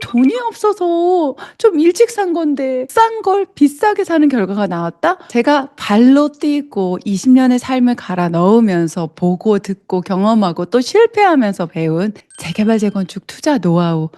돈이 없어서 좀 일찍 산 건데 싼 걸 비싸게 사는 결과가 나왔다? 제가 발로 뛰고 20년의 삶을 갈아 넣으면서 보고 듣고 경험하고 또 실패하면서 배운 재개발 재건축 투자 노하우.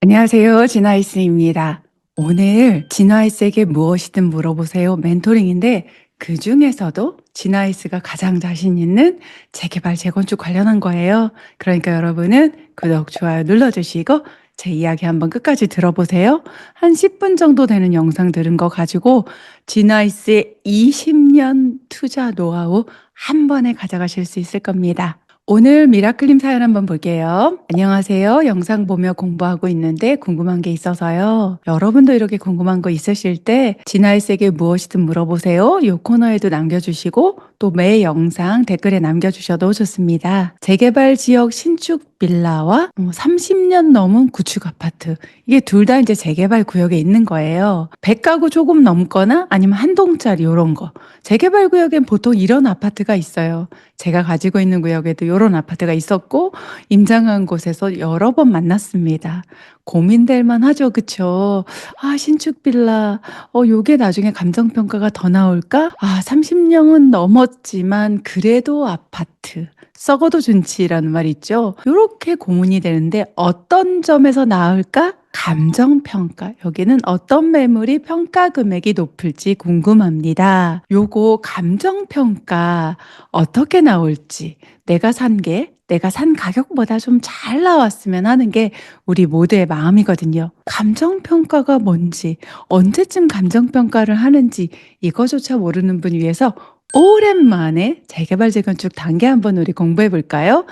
안녕하세요. 진아이스입니다. 오늘 진아이스에게 무엇이든 물어보세요. 멘토링인데 그 중에서도 진아이스가 가장 자신 있는 재개발 재건축 관련한 거예요. 그러니까 여러분은 구독, 좋아요 눌러주시고 제 이야기 한번 끝까지 들어보세요. 한 10분 정도 되는 영상 들은 거 가지고 진아이스의 20년 투자 노하우 한 번에 가져가실 수 있을 겁니다. 오늘 미라클님 사연 한번 볼게요. 안녕하세요. 영상 보며 공부하고 있는데 궁금한 게 있어서요. 여러분도 이렇게 궁금한 거 있으실 때 진아이스에게 무엇이든 물어보세요. 요 코너에도 남겨주시고 또 매 영상 댓글에 남겨주셔도 좋습니다. 재개발 지역 신축 빌라와 30년 넘은 구축 아파트 이게 둘 다 이제 재개발 구역에 있는 거예요. 100가구 조금 넘거나 아니면 한 동짜리 이런 거. 재개발 구역엔 보통 이런 아파트가 있어요. 제가 가지고 있는 구역에도 이런 아파트가 있었고 임장한 곳에서 여러 번 만났습니다. 고민될 만하죠, 그쵸? 아 신축 빌라, 어 요게 나중에 감정 평가가 더 나올까? 아 30 년은 넘었지만 그래도 아파트. 썩어도 준치라는 말 있죠. 요렇게 고민이 되는데 어떤 점에서 나을까? 감정 평가. 여기는 어떤 매물이 평가 금액이 높을지 궁금합니다. 요거 감정 평가 어떻게 나올지 내가 산 게 내가 산 가격보다 좀 잘 나왔으면 하는 게 우리 모두의 마음이거든요. 감정평가가 뭔지, 언제쯤 감정평가를 하는지 이거조차 모르는 분 위해서 오랜만에 재개발 재건축 단계 한번 우리 공부해 볼까요?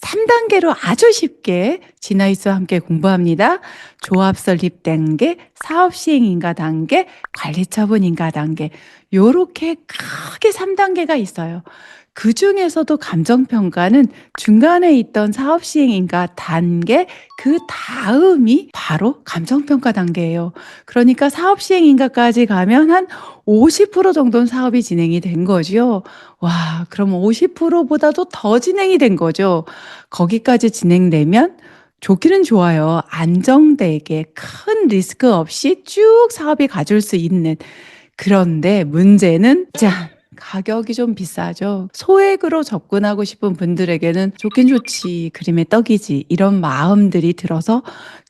3단계로 아주 쉽게 진아이스와 함께 공부합니다. 조합 설립 단계, 사업 시행 인가 단계, 관리 처분 인가 단계. 요렇게 크게 3단계가 있어요. 그 중에서도 감정평가는 중간에 있던 사업 시행인가 단계, 그 다음이 바로 감정평가 단계예요. 그러니까 사업 시행인가까지 가면 한 50% 정도는 사업이 진행이 된 거죠. 와, 그럼 50%보다도 더 진행이 된 거죠. 거기까지 진행되면 좋기는 좋아요. 안정되게 큰 리스크 없이 쭉 사업이 가줄 수 있는. 그런데 문제는, 자, 가격이 좀 비싸죠. 소액으로 접근하고 싶은 분들에게는 좋긴 좋지, 그림의 떡이지, 이런 마음들이 들어서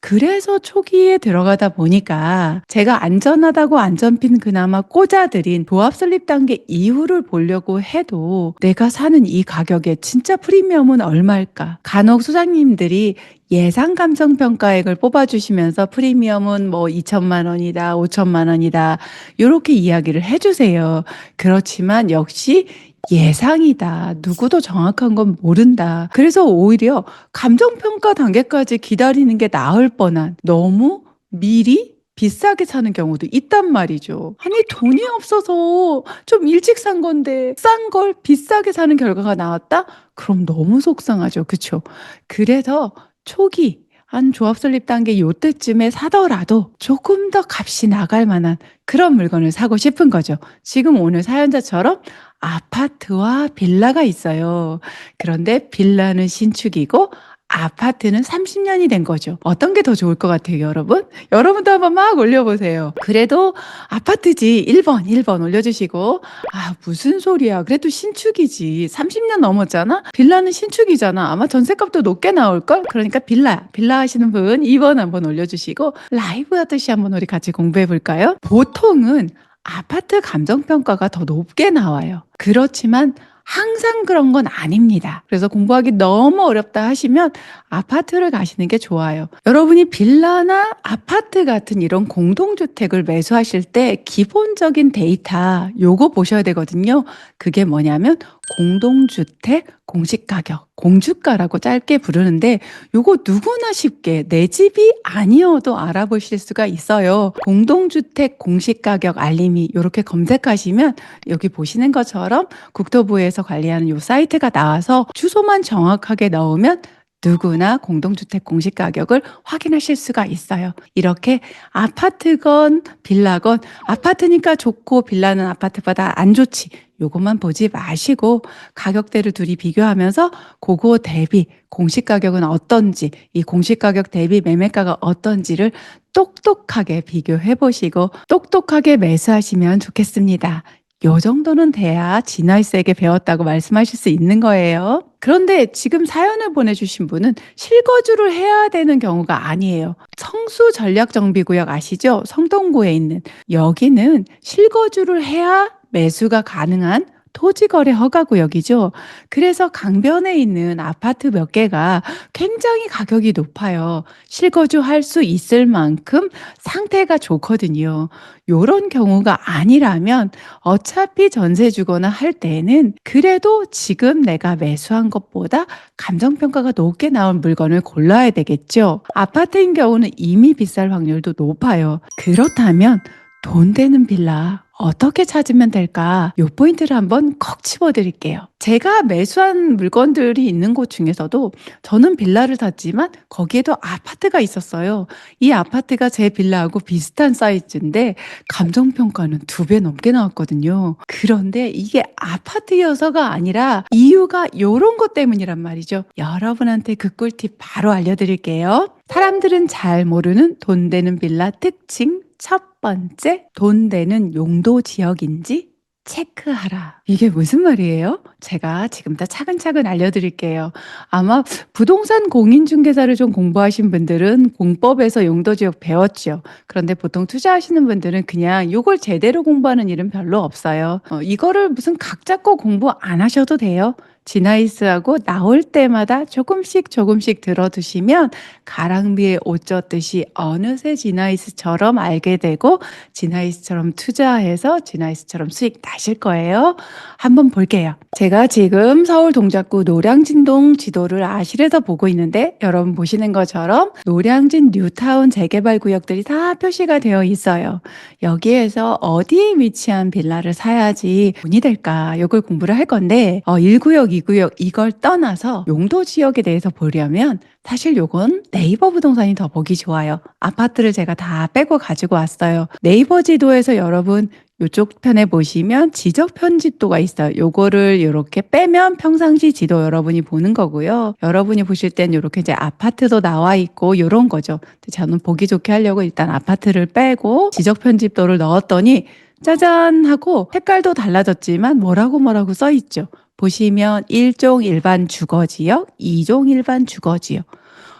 그래서 초기에 들어가다 보니까 제가 안전하다고 안전핀 그나마 꽂아드린 도합 설립 단계 이후를 보려고 해도 내가 사는 이 가격에 진짜 프리미엄은 얼마일까? 간혹 소장님들이 예상 감정 평가액을 뽑아주시면서 프리미엄은 뭐 2천만 원이다, 5천만 원이다, 이렇게 이야기를 해주세요. 그렇지만 역시 예상이다. 누구도 정확한 건 모른다. 그래서 오히려 감정평가 단계까지 기다리는 게 나을 뻔한 너무 미리 비싸게 사는 경우도 있단 말이죠. 아니, 돈이 없어서 좀 일찍 산 건데 싼 걸 비싸게 사는 결과가 나왔다? 그럼 너무 속상하죠. 그쵸? 그래서 초기 한 조합 설립 단계 요때쯤에 사더라도 조금 더 값이 나갈 만한 그런 물건을 사고 싶은 거죠. 지금 오늘 사연자처럼 아파트와 빌라가 있어요. 그런데 빌라는 신축이고 아파트는 30년이 된 거죠. 어떤 게 더 좋을 것 같아요, 여러분? 여러분도 한번 막 올려보세요. 그래도 아파트지 1번, 1번 올려주시고, 아, 무슨 소리야. 그래도 신축이지. 30년 넘었잖아? 빌라는 신축이잖아. 아마 전세값도 높게 나올걸? 그러니까 빌라, 빌라 하시는 분 2번 한번 올려주시고, 라이브 하듯이 한번 우리 같이 공부해볼까요? 보통은 아파트 감정평가가 더 높게 나와요. 그렇지만 항상 그런 건 아닙니다. 그래서 공부하기 너무 어렵다 하시면 아파트를 가시는 게 좋아요. 여러분이 빌라나 아파트 같은 이런 공동주택을 매수하실 때 기본적인 데이터 요거 보셔야 되거든요. 그게 뭐냐면 공동주택 공시가격, 공주가라고 짧게 부르는데 요거 누구나 쉽게 내 집이 아니어도 알아보실 수가 있어요. 공동주택 공시가격 알림이 이렇게 검색하시면 여기 보시는 것처럼 국토부에서 관리하는 요 사이트가 나와서 주소만 정확하게 넣으면 누구나 공동주택 공시 가격을 확인하실 수가 있어요. 이렇게 아파트건 빌라건 아파트니까 좋고 빌라는 아파트보다 안 좋지. 요것만 보지 마시고 가격대를 둘이 비교하면서 그거 대비 공시 가격은 어떤지 이 공시 가격 대비 매매가가 어떤지를 똑똑하게 비교해 보시고 똑똑하게 매수하시면 좋겠습니다. 요 정도는 돼야 진화일세에게 배웠다고 말씀하실 수 있는 거예요. 그런데 지금 사연을 보내주신 분은 실거주를 해야 되는 경우가 아니에요. 성수 전략정비구역 아시죠? 성동구에 있는 여기는 실거주를 해야 매수가 가능한 토지 거래 허가 구역이죠. 그래서 강변에 있는 아파트 몇 개가 굉장히 가격이 높아요. 실거주 할 수 있을 만큼 상태가 좋거든요. 요런 경우가 아니라면 어차피 전세 주거나 할 때는 그래도 지금 내가 매수한 것보다 감정평가가 높게 나온 물건을 골라야 되겠죠. 아파트인 경우는 이미 비쌀 확률도 높아요. 그렇다면 돈 되는 빌라 어떻게 찾으면 될까? 요 포인트를 한번 콕 집어 드릴게요. 제가 매수한 물건들이 있는 곳 중에서도 저는 빌라를 샀지만 거기에도 아파트가 있었어요. 이 아파트가 제 빌라하고 비슷한 사이즈인데 감정평가는 두 배 넘게 나왔거든요. 그런데 이게 아파트여서가 아니라 이유가 요런 것 때문이란 말이죠. 여러분한테 그 꿀팁 바로 알려드릴게요. 사람들은 잘 모르는 돈 되는 빌라 특징 첫 번째, 돈 되는 용도 지역인지 체크하라. 이게 무슨 말이에요? 제가 지금 다 차근차근 알려드릴게요. 아마 부동산 공인중개사를 좀 공부하신 분들은 공법에서 용도지역 배웠죠. 그런데 보통 투자하시는 분들은 그냥 이걸 제대로 공부하는 일은 별로 없어요. 어, 이거를 무슨 각 잡고 공부 안 하셔도 돼요. 지나이스하고 나올 때마다 조금씩 조금씩 들어두시면 가랑비에 옷 젖듯이 어느새 지나이스처럼 알게 되고 지나이스처럼 투자해서 지나이스처럼 수익 나실 거예요. 한번 볼게요. 제가 지금 서울 동작구 노량진동 지도를 아실에서 보고 있는데 여러분 보시는 것처럼 노량진 뉴타운 재개발 구역들이 다 표시가 되어 있어요. 여기에서 어디에 위치한 빌라를 사야지 돈이 될까 요걸 공부를 할 건데 어, 1구역 2구역 이걸 떠나서 용도 지역에 대해서 보려면 사실 요건 네이버 부동산이 더 보기 좋아요. 아파트를 제가 다 빼고 가지고 왔어요. 네이버 지도에서 여러분 요쪽 편에 보시면 지적 편집도가 있어요. 요거를 이렇게 빼면 평상시 지도 여러분이 보는 거고요. 여러분이 보실 땐 이렇게 이제 아파트도 나와 있고 요런 거죠. 저는 보기 좋게 하려고 일단 아파트를 빼고 지적 편집도를 넣었더니 짜잔 하고 색깔도 달라졌지만 뭐라고 뭐라고 써 있죠. 보시면 1종 일반 주거 지역, 2종 일반 주거 지역.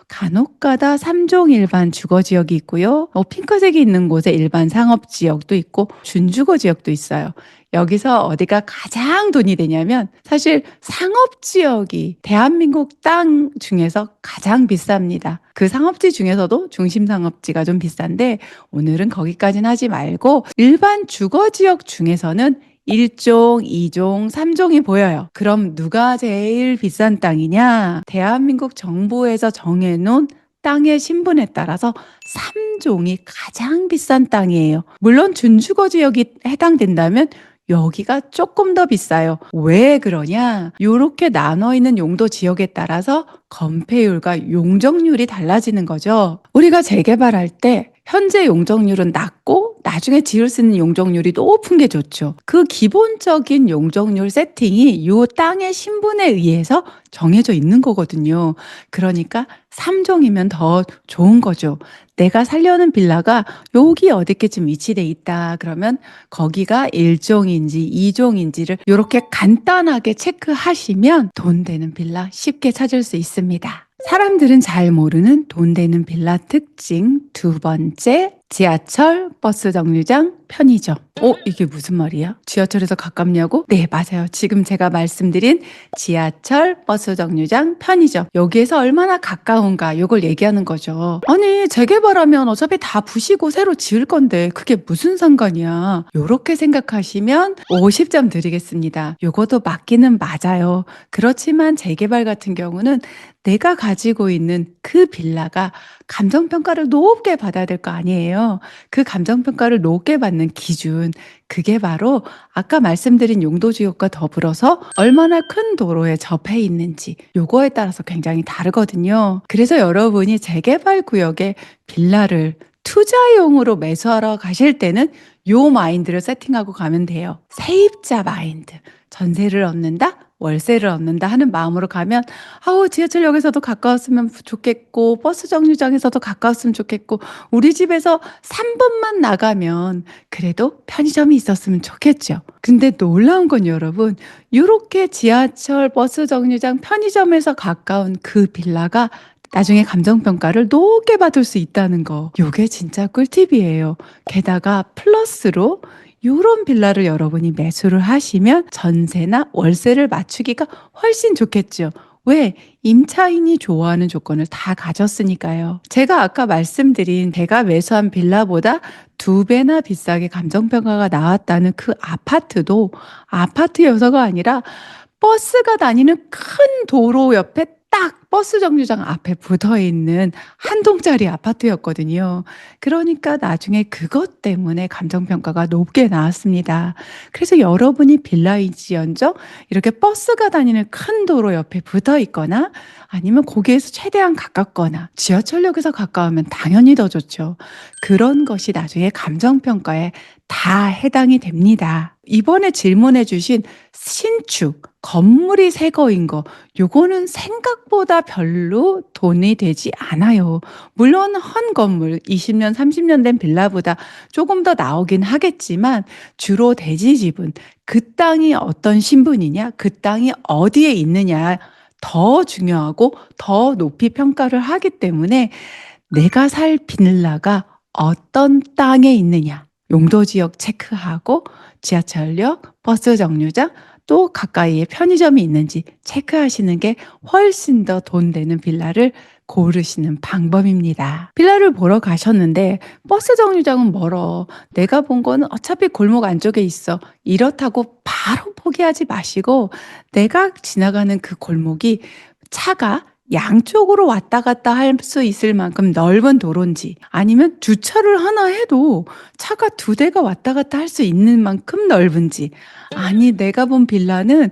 간혹가다 3종 일반 주거 지역이 있고요. 어, 핑크색이 있는 곳에 일반 상업 지역도 있고 준주거 지역도 있어요. 여기서 어디가 가장 돈이 되냐면 사실 상업 지역이 대한민국 땅 중에서 가장 비쌉니다. 그 상업지 중에서도 중심 상업지가 좀 비싼데 오늘은 거기까지는 하지 말고 일반 주거 지역 중에서는 1종, 2종, 3종이 보여요. 그럼 누가 제일 비싼 땅이냐? 대한민국 정부에서 정해놓은 땅의 신분에 따라서 3종이 가장 비싼 땅이에요. 물론 준주거 지역이 해당된다면 여기가 조금 더 비싸요. 왜 그러냐? 이렇게 나눠 있는 용도 지역에 따라서 건폐율과 용적률이 달라지는 거죠. 우리가 재개발할 때 현재 용적률은 낮고 나중에 지을 수 있는 용적률이 높은 게 좋죠. 그 기본적인 용적률 세팅이 이 땅의 신분에 의해서 정해져 있는 거거든요. 그러니까 3종이면 더 좋은 거죠. 내가 살려는 빌라가 여기 어디께쯤 위치돼 있다. 그러면 거기가 1종인지 2종인지를 이렇게 간단하게 체크하시면 돈 되는 빌라 쉽게 찾을 수 있습니다. 사람들은 잘 모르는 돈 되는 빌라 특징 두 번째 지하철, 버스 정류장, 편의점. 어, 이게 무슨 말이야? 지하철에서 가깝냐고? 네, 맞아요. 지금 제가 말씀드린 지하철, 버스 정류장, 편의점. 여기에서 얼마나 가까운가, 요걸 얘기하는 거죠. 아니, 재개발하면 어차피 다 부시고 새로 지을 건데, 그게 무슨 상관이야. 요렇게 생각하시면 50점 드리겠습니다. 요것도 맞기는 맞아요. 그렇지만 재개발 같은 경우는 내가 가지고 있는 그 빌라가 감정평가를 높게 받아야 될 거 아니에요. 그 감정평가를 높게 받는 기준, 그게 바로 아까 말씀드린 용도지역과 더불어서 얼마나 큰 도로에 접해 있는지, 요거에 따라서 굉장히 다르거든요. 그래서 여러분이 재개발 구역에 빌라를 투자용으로 매수하러 가실 때는 요 마인드를 세팅하고 가면 돼요. 세입자 마인드. 전세를 얻는다? 월세를 얻는다 하는 마음으로 가면 아우 지하철역에서도 가까웠으면 좋겠고 버스 정류장에서도 가까웠으면 좋겠고 우리 집에서 3분만 나가면 그래도 편의점이 있었으면 좋겠죠. 근데 놀라운 건 여러분 이렇게 지하철 버스 정류장 편의점에서 가까운 그 빌라가 나중에 감정평가를 높게 받을 수 있다는 거. 요게 진짜 꿀팁이에요. 게다가 플러스로 요런 빌라를 여러분이 매수를 하시면 전세나 월세를 맞추기가 훨씬 좋겠죠. 왜? 임차인이 좋아하는 조건을 다 가졌으니까요. 제가 아까 말씀드린 제가 매수한 빌라보다 두 배나 비싸게 감정평가가 나왔다는 그 아파트도 아파트 여서가 아니라 버스가 다니는 큰 도로 옆에 딱 버스 정류장 앞에 붙어 있는 한 동짜리 아파트였거든요. 그러니까 나중에 그것 때문에 감정평가가 높게 나왔습니다. 그래서 여러분이 빌라이지언정 이렇게 버스가 다니는 큰 도로 옆에 붙어 있거나 아니면 거기에서 최대한 가깝거나 지하철역에서 가까우면 당연히 더 좋죠. 그런 것이 나중에 감정평가에 다 해당이 됩니다. 이번에 질문해 주신 신축, 건물이 새 거인 거, 요거는 생각보다 별로 돈이 되지 않아요. 물론 헌 건물, 20년, 30년 된 빌라보다 조금 더 나오긴 하겠지만, 주로 대지집은 그 땅이 어떤 신분이냐, 그 땅이 어디에 있느냐, 더 중요하고 더 높이 평가를 하기 때문에 내가 살 빌라가 어떤 땅에 있느냐, 용도 지역 체크하고 지하철역, 버스 정류장, 또 가까이에 편의점이 있는지 체크하시는 게 훨씬 더 돈 되는 빌라를 고르시는 방법입니다. 빌라를 보러 가셨는데 버스 정류장은 멀어. 내가 본 거는 어차피 골목 안쪽에 있어. 이렇다고 바로 포기하지 마시고 내가 지나가는 그 골목이 차가 양쪽으로 왔다 갔다 할 수 있을 만큼 넓은 도로인지 아니면 주차를 하나 해도 차가 두 대가 왔다 갔다 할 수 있는 만큼 넓은지. 아니 내가 본 빌라는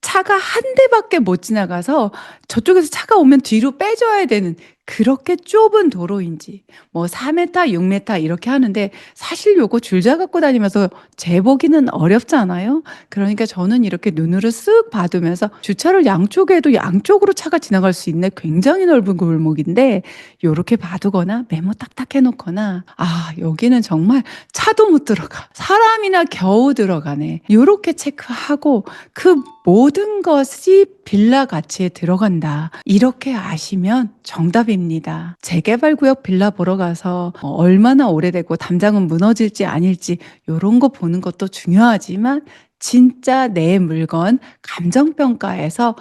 차가 한 대밖에 못 지나가서 저쪽에서 차가 오면 뒤로 빼줘야 되는 그렇게 좁은 도로인지 뭐 4m, 6m 이렇게 하는데 사실 요거 줄자 갖고 다니면서 재보기는 어렵잖아요. 그러니까 저는 이렇게 눈으로 쓱 봐두면서 주차를 양쪽에도 양쪽으로 차가 지나갈 수 있는 굉장히 넓은 골목인데 요렇게 봐두거나 메모 딱딱 해놓거나 아 여기는 정말 차도 못 들어가 사람이나 겨우 들어가네 요렇게 체크하고 그 모든 것이 빌라 가치에 들어간다. 이렇게 아시면 정답입니다. 재개발 구역 빌라 보러 가서 어, 얼마나 오래되고 담장은 무너질지 아닐지 요런 거 보는 것도 중요하지만 진짜 내 물건 감정평가에서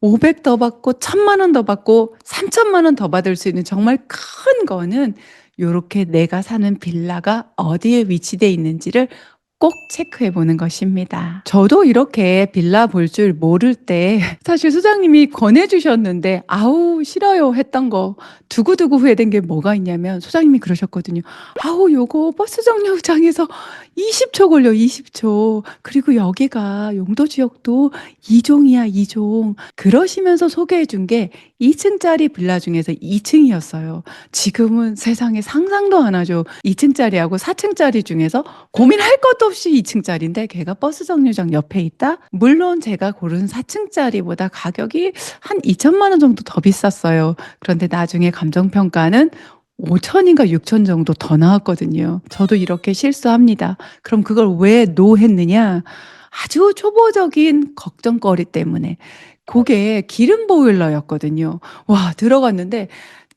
500 더 받고 1000만 원 더 받고 3000만 원 더 받을 수 있는 정말 큰 거는 요렇게 내가 사는 빌라가 어디에 위치돼 있는지를 꼭 체크해 보는 것입니다. 저도 이렇게 빌라 볼 줄 모를 때 사실 소장님이 권해 주셨는데 아우 싫어요 했던 거 두고두고 후회된 게 뭐가 있냐면 소장님이 그러셨거든요. 아우 요거 버스 정류장에서 20초 걸려 20초. 그리고 여기가 용도 지역도 2종이야 2종. 그러시면서 소개해 준 게 2층짜리 빌라 중에서 2층이었어요. 지금은 세상에 상상도 안 하죠. 2층짜리하고 4층짜리 중에서 고민할 것도 없이 2층짜리인데 걔가 버스 정류장 옆에 있다? 물론 제가 고른 4층짜리보다 가격이 한 2천만 원 정도 더 비쌌어요. 그런데 나중에 감정평가는 5천인가 6천 정도 더 나왔거든요. 저도 이렇게 실수합니다. 그럼 그걸 왜 노 했느냐? 아주 초보적인 걱정거리 때문에. 그게 기름 보일러였거든요. 와, 들어갔는데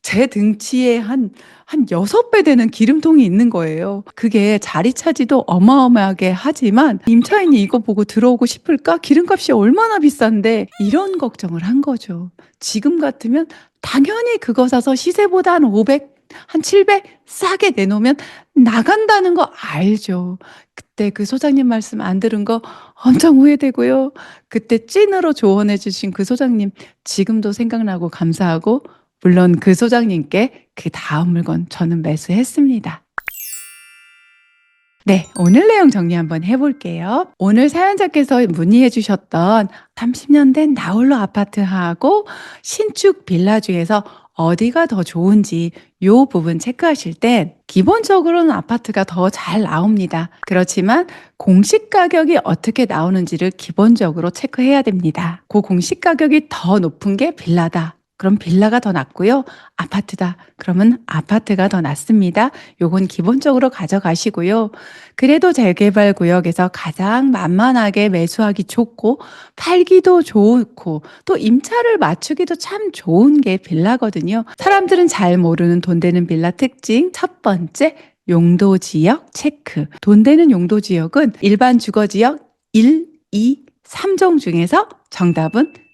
제 등치에 한, 한 6배 되는 기름통이 있는 거예요. 그게 자리 차지도 어마어마하게 하지만 임차인이 이거 보고 들어오고 싶을까? 기름값이 얼마나 비싼데 이런 걱정을 한 거죠. 지금 같으면 당연히 그거 사서 시세보다 한 500, 한 700 싸게 내놓으면 나간다는 거 알죠. 그때 그 소장님 말씀 안 들은 거 엄청 후회되고요. 그때 찐으로 조언해 주신 그 소장님 지금도 생각나고 감사하고 물론 그 소장님께 그 다음 물건 저는 매수했습니다. 네, 오늘 내용 정리 한번 해볼게요. 오늘 사연자께서 문의해 주셨던 30년 된 나홀로 아파트하고 신축 빌라 중에서 어디가 더 좋은지 요 부분 체크하실 땐 기본적으로는 아파트가 더 잘 나옵니다. 그렇지만 공시 가격이 어떻게 나오는지를 기본적으로 체크해야 됩니다. 그 공시 가격이 더 높은 게 빌라다. 그럼 빌라가 더 낫고요. 아파트다. 그러면 아파트가 더 낫습니다. 요건 기본적으로 가져가시고요. 그래도 재개발 구역에서 가장 만만하게 매수하기 좋고 팔기도 좋고 또 임차를 맞추기도 참 좋은 게 빌라거든요. 사람들은 잘 모르는 돈 되는 빌라 특징 첫 번째 용도 지역 체크. 돈 되는 용도 지역은 일반 주거 지역 1, 2, 3종 중에서 정답은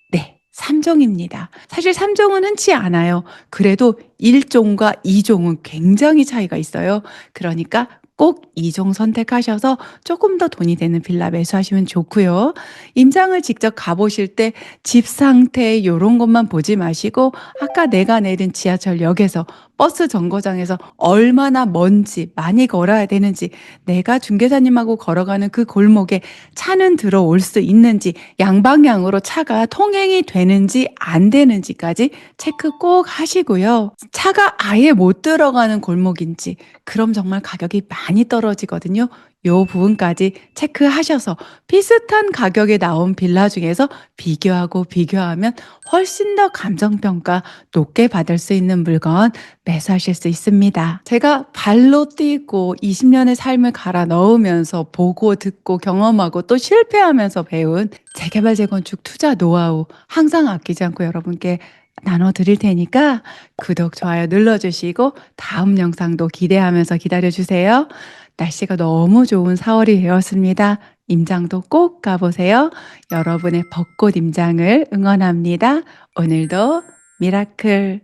네. 3종입니다. 사실 3종은 흔치 않아요. 그래도 1종과 2종은 굉장히 차이가 있어요. 그러니까 꼭 2종 선택하셔서 조금 더 돈이 되는 빌라 매수하시면 좋고요. 임장을 직접 가보실 때 집 상태 요런 것만 보지 마시고 아까 내가 내린 지하철역에서 버스 정거장에서 얼마나 먼지 많이 걸어야 되는지 내가 중개사님하고 걸어가는 그 골목에 차는 들어올 수 있는지 양방향으로 차가 통행이 되는지 안 되는지까지 체크 꼭 하시고요. 차가 아예 못 들어가는 골목인지 그럼 정말 가격이 많이 떨어지거든요. 요 부분까지 체크하셔서 비슷한 가격에 나온 빌라 중에서 비교하고 비교하면 훨씬 더 감정평가 높게 받을 수 있는 물건 매수하실 수 있습니다. 제가 발로 뛰고 20년의 삶을 갈아 넣으면서 보고 듣고 경험하고 또 실패하면서 배운 재개발 재건축 투자 노하우 항상 아끼지 않고 여러분께 나눠 드릴 테니까 구독, 좋아요 눌러주시고 다음 영상도 기대하면서 기다려주세요. 날씨가 너무 좋은 4월이 되었습니다. 임장도 꼭 가보세요. 여러분의 벚꽃 임장을 응원합니다. 오늘도 미라클